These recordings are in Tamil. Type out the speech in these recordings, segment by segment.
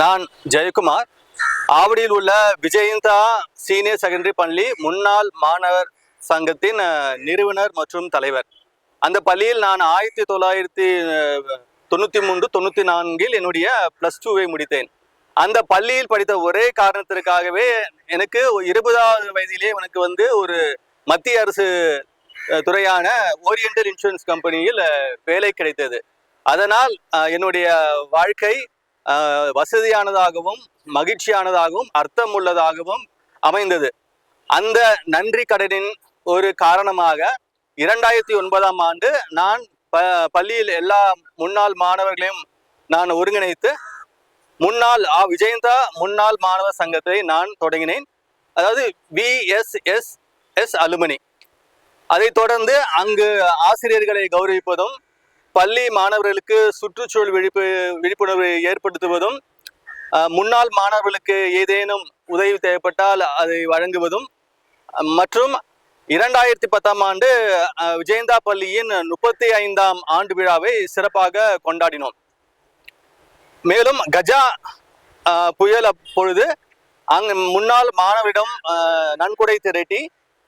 நான் ஜெயக்குமார். ஆவடியில் உள்ள விஜயந்தா சீனியர் செகண்டரி பள்ளி முன்னாள் மாணவர் சங்கத்தின் நிறுவனர் மற்றும் தலைவர். அந்த பள்ளியில் நான் ஆயிரத்தி தொள்ளாயிரத்தி தொண்ணூற்றி மூன்று தொண்ணூற்றி நான்கில் என்னுடைய ப்ளஸ் டூவை முடித்தேன். அந்த பள்ளியில் படித்த ஒரே காரணத்திற்காகவே எனக்கு இருபதாவது வயதிலே எனக்கு வந்து ஒரு மத்திய அரசு துறையான ஓரியண்டல் இன்சூரன்ஸ் கம்பெனியில் வேலை கிடைத்தது. அதனால் என்னுடைய வாழ்க்கை வசதியானதாகவும் மகிழ்ச்சியானதாகவும் அர்த்தம் உள்ளதாகவும் அமைந்தது. அந்த நன்றி கடனின் ஒரு காரணமாக இரண்டாயிரத்தி ஒன்பதாம் ஆண்டு நான் ப பள்ளியில் எல்லா முன்னாள் மாணவர்களையும் நான் ஒருங்கிணைத்து முன்னாள் ஆ விஜயந்தா முன்னாள் மாணவர் சங்கத்தை நான் தொடங்கினேன். அதாவது விஎஸ்எஸ் எஸ் அலுமினி. அதைத் தொடர்ந்து அங்கு ஆசிரியர்களை கௌரவிப்பதும் பள்ளி மாணவர்களுக்கு சுற்றுச்சூழல் விழிப்பு விழிப்புணர்வு ஏற்படுத்துவதும் முன்னாள் மாணவர்களுக்கு ஏதேனும் உதவி தேவைப்பட்டால் அதை வழங்குவதும் மற்றும் இரண்டாயிரத்தி பத்தாம் ஆண்டு விஜயந்தா பள்ளியின் முப்பத்தி ஐந்தாம் ஆண்டு விழாவை சிறப்பாக கொண்டாடினோம். மேலும் கஜா புயல் அப்பொழுது அங்கு முன்னாள் மாணவரிடம் நன்கொடை திரட்டி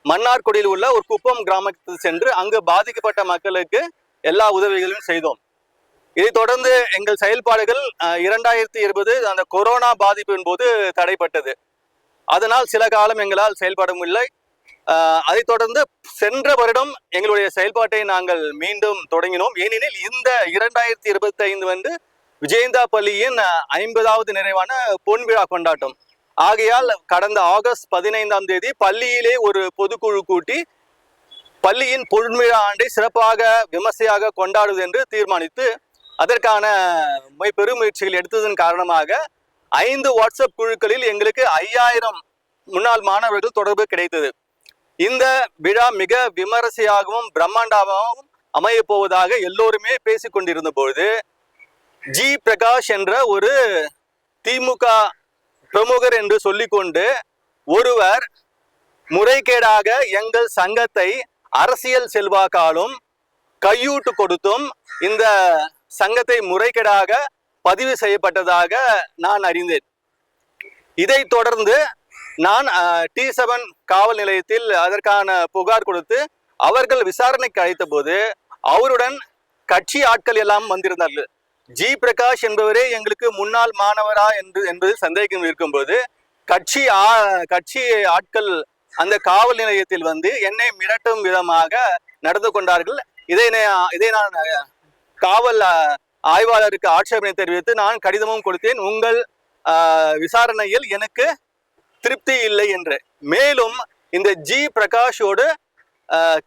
மன்னார்குடியில் உள்ள ஒரு குப்பம் கிராமத்தில் சென்று அங்கு பாதிக்கப்பட்ட மக்களுக்கு எல்லா உதவிகளையும் செய்தோம். இதைத் தொடர்ந்து எங்கள் செயல்பாடுகள் இரண்டாயிரத்தி இருபது அந்த கொரோனா பாதிப்பின் போது தடைப்பட்டது. அதனால் சில காலம் எங்களால் செயல்பட முடியலை அதைத் தொடர்ந்து சென்ற வருடம் எங்களுடைய செயல்பாட்டை நாங்கள் மீண்டும் தொடங்கினோம். ஏனெனில் இந்த இரண்டாயிரத்தி இருபத்தி ஐந்து வந்து விஜயந்தா பள்ளியின் ஐம்பதாவது நிறைவான பொன் விழா கொண்டாட்டம். ஆகையால் கடந்த ஆகஸ்ட் பதினைந்தாம் தேதி பள்ளியிலே ஒரு பொதுக்குழு கூட்டி பள்ளியின் பொன்விழா ஆண்டை சிறப்பாக விமர்சையாக கொண்டாடுவது என்று தீர்மானித்து அதற்கான முய- பெருமுயற்சிகள் எடுத்ததன் காரணமாக ஐந்து வாட்ஸ்அப் குழுக்களில் எங்களுக்கு ஐயாயிரம் முன்னாள் மாணவர்கள் தொடர்பு கிடைத்தது. இந்த விழா மிக விமரிசையாகவும் பிரம்மாண்டமாகவும் அமையப் போவதாக எல்லோருமே பேசிக் கொண்டிருந்த பொழுது ஜி பிரகாஷ் என்ற ஒரு திமுக பிரமுகர் என்று சொல்லிக்கொண்டு ஒருவர் முறைகேடாக எங்கள் சங்கத்தை அரசியல் செல்வாக்காலும் கையூட்டு கொடுத்தும் இந்த சங்கத்தை முறைகேடாக பதிவு செய்யப்பட்டதாக நான் அறிந்தேன். இதைத் தொடர்ந்து நான் டி செவன் காவல் நிலையத்தில் அதற்கான புகார் கொடுத்து அவர்கள் விசாரணைக்கு அழைத்த போது அவருடன் கட்சி ஆட்கள் எல்லாம் வந்திருந்தார்கள். ஜி பிரகாஷ் என்பவரே எங்களுக்கு முன்னாள் மாணவரா என்று என்பது சந்தேகம் இருக்கும்போது கட்சி ஆ- கட்சி ஆட்கள் அந்த காவல் நிலையத்தில் வந்து என்னை மிரட்டும் விதமாக நடந்து கொண்டார்கள். இதை இதை நான் காவல் ஆய்வாளருக்கு ஆட்சேபனை தெரிவித்து நான் கடிதமும் கொடுத்தேன். உங்கள் விசாரணையில் எனக்கு திருப்தி இல்லை என்று. மேலும் இந்த ஜி பிரகாஷோடு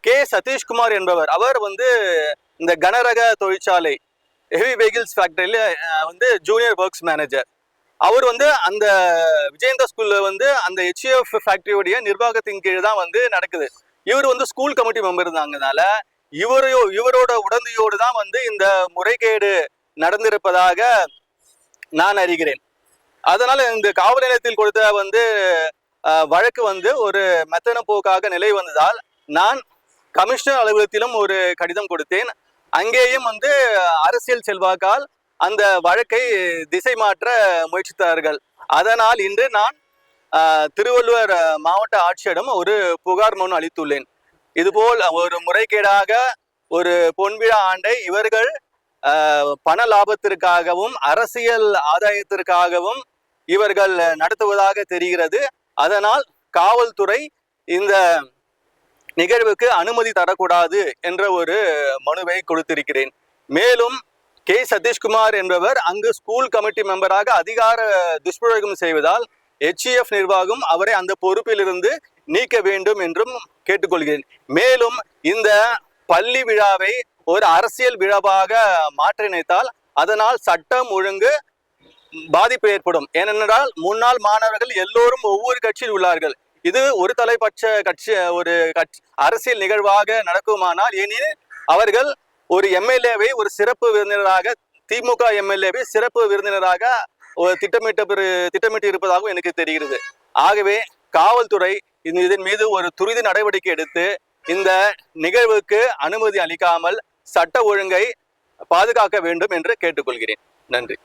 கே சதீஷ்குமார் என்பவர் அவர் வந்து இந்த கனரக தொழிற்சாலை ஹெவி வெஹிக்கிள்ஸ் ஃபேக்டரியில் வந்து ஜூனியர் ஒர்க்ஸ் மேனேஜர். அவர் வந்து அந்த விஜயந்தா ஸ்கூல்ல வந்து அந்த ஹெச்ஏஎஃப் ஃபேக்டரியோடைய நிர்வாகத்தின் கீழ் தான் வந்து நடக்குது. இவர் வந்து ஸ்கூல் கமிட்டி மெம்பர் இருந்தாங்கனால இவரையோ இவரோட உடந்தையோடு தான் வந்து இந்த முறைகேடு நடந்திருப்பதாக நான் அறிகிறேன். அதனால இந்த காவல் நிலையத்தில் கொடுத்த வந்து வழக்கு வந்து ஒரு மெத்தன போக்காக நிலை வந்ததால் நான் கமிஷனர் அலுவலகத்திலும் ஒரு கடிதம் கொடுத்தேன். அங்கேயும் வந்து அரசியல் செல்வாக்கால் அந்த வழக்கை திசை மாற்ற முயற்சித்தார்கள். அதனால் இன்று நான் திருவள்ளுவர் மாவட்ட ஆட்சியரிடம் ஒரு புகார் மனு அளித்துள்ளேன். இதுபோல் ஒரு முறைகேடாக ஒரு பொன்விழா ஆண்டை இவர்கள் பண லாபத்திற்காகவும் அரசியல் ஆதாயத்திற்காகவும் இவர்கள் நடத்துவதாக தெரிகிறது. அதனால் காவல்துறை இந்த நிகழ்வுக்கு அனுமதி தரக்கூடாது என்ற ஒரு மனுவை கொடுத்திருக்கிறேன். மேலும் கே சதீஷ்குமார் என்பவர் அங்கு ஸ்கூல் கமிட்டி மெம்பராக அதிகார துஷ்பிரயோகம் செய்வதால் எச்இஎஃப் நிர்வாகம் அவரை அந்த பொறுப்பிலிருந்து நீக்க வேண்டும் என்றும் கேட்டுக்கொள்கிறேன். மேலும் இந்த பள்ளி விழாவை ஒரு அரசியல் விழாவாக மாற்றி நினைத்தால் அதனால் சட்டம் ஒழுங்கு பாதிப்பு ஏற்படும். ஏனென்றால் முன்னாள் மாணவர்கள் எல்லோரும் ஒவ்வொரு கட்சியில் உள்ளார்கள். இது ஒரு தலைப்பட்ச கட்சி ஒரு கட்சி அரசியல் நிகழ்வாக நடக்குமானால் ஏனெனில் அவர்கள் ஒரு எம்எல்ஏவை ஒரு சிறப்பு விருந்தினராக திமுக எம்எல்ஏவை சிறப்பு விருந்தினராக ஒரு திட்டமிட்ட திட்டமிட்டு இருப்பதாகவும் எனக்கு தெரிகிறது. ஆகவே காவல்துறை இதன் மீது ஒரு துரித நடவடிக்கை எடுத்து இந்த நிகழ்வுக்கு அனுமதி அளிக்காமல் சட்ட ஒழுங்கை பாதுகாக்க வேண்டும் என்று கேட்டுக்கொள்கிறேன். நன்றி.